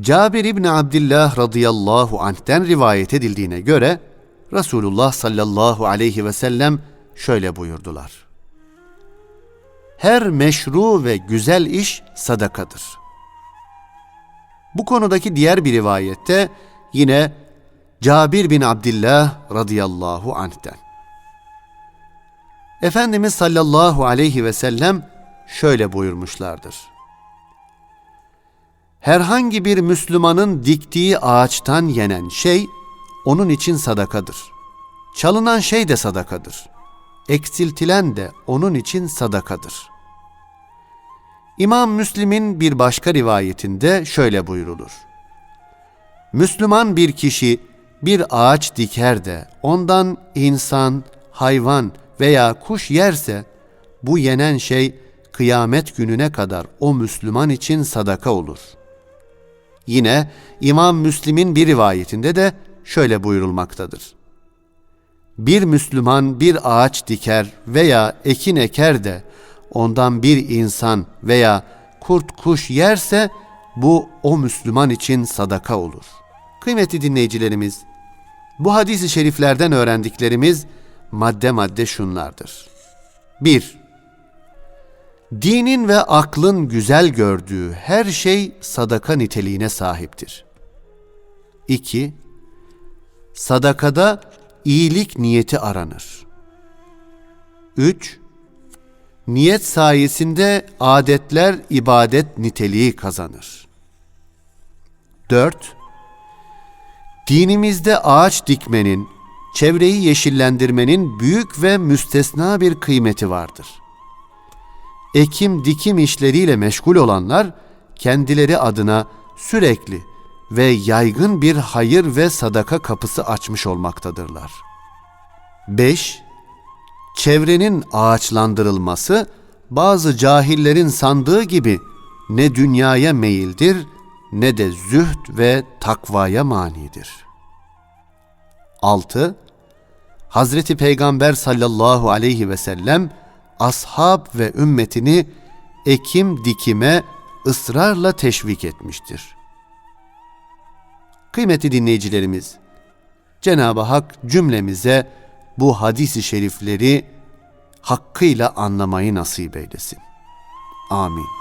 Cabir İbni Abdillah radıyallahu anh'ten rivayet edildiğine göre Resulullah sallallahu aleyhi ve sellem şöyle buyurdular. Her meşru ve güzel iş sadakadır. Bu konudaki diğer bir rivayette yine Cabir bin Abdillah radıyallahu anh'ten. Efendimiz sallallahu aleyhi ve sellem şöyle buyurmuşlardır. Herhangi bir Müslümanın diktiği ağaçtan yenen şey onun için sadakadır. Çalınan şey de sadakadır. Eksiltilen de onun için sadakadır. İmam Müslim'in bir başka rivayetinde şöyle buyurulur. Müslüman bir kişi bir ağaç diker de ondan insan, hayvan veya kuş yerse bu yenen şey kıyamet gününe kadar o Müslüman için sadaka olur. Yine İmam Müslim'in bir rivayetinde de şöyle buyurulmaktadır. Bir Müslüman bir ağaç diker veya ekin eker de ondan bir insan veya kurt kuş yerse bu o Müslüman için sadaka olur. Kıymetli dinleyicilerimiz, bu hadisi şeriflerden öğrendiklerimiz madde madde şunlardır. 1. Dinin ve aklın güzel gördüğü her şey sadaka niteliğine sahiptir. 2. Sadakada iyilik niyeti aranır. 3. Niyet sayesinde adetler ibadet niteliği kazanır. 4. Dinimizde ağaç dikmenin, çevreyi yeşillendirmenin büyük ve müstesna bir kıymeti vardır. Ekim dikim işleriyle meşgul olanlar kendileri adına sürekli ve yaygın bir hayır ve sadaka kapısı açmış olmaktadırlar. 5. Çevrenin ağaçlandırılması bazı cahillerin sandığı gibi ne dünyaya meyildir ne de zühd ve takvaya manidir. 6. Hazreti Peygamber sallallahu aleyhi ve sellem ashab ve ümmetini ekim dikime ısrarla teşvik etmiştir. Kıymetli dinleyicilerimiz, Cenab-ı Hak cümlemize bu hadisi şerifleri hakkıyla anlamayı nasip eylesin. Amin.